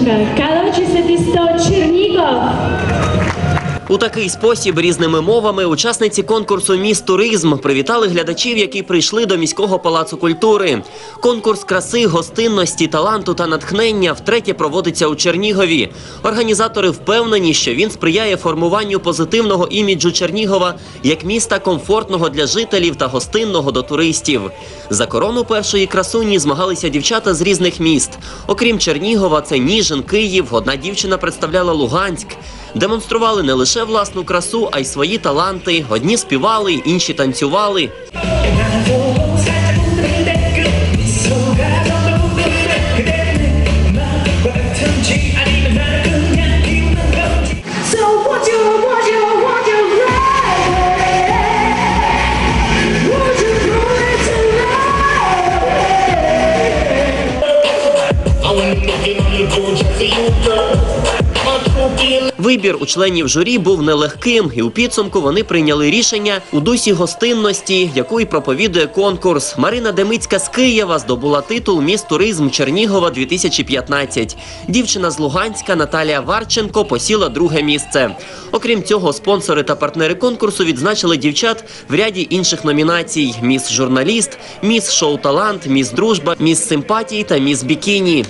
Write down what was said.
Kijk, У такий спосіб різними мовами учасниці конкурсу Міс Туризм привітали глядачів, які прийшли до міського палацу культури. Конкурс краси, гостинності, таланту та натхнення втретє проводиться у Чернігові. Організатори впевнені, що він сприяє формуванню позитивного іміджу Чернігова як міста комфортного для жителів та гостинного до туристів. За корону першої красуні змагалися дівчата з різних міст. Окрім Чернігова, це Ніжин, Київ. Одна дівчина представляла Луганськ. Демонстрували не лише власну красу, а й свої таланти. Одні співали, інші танцювали. Вибір у членів журі був нелегким, і у підсумку вони прийняли рішення у дусі гостинності, яку й проповідує конкурс. Марина Демицька з Києва здобула титул Міс Туризм Чернігова 2015. Дівчина з Луганська Наталія Варченко посіла друге місце. Окрім цього, спонсори та партнери конкурсу відзначили дівчат в ряді інших номінацій: Міс журналіст, Міс шоу талант, Міс дружба, Міс симпатії та Міс бікіні.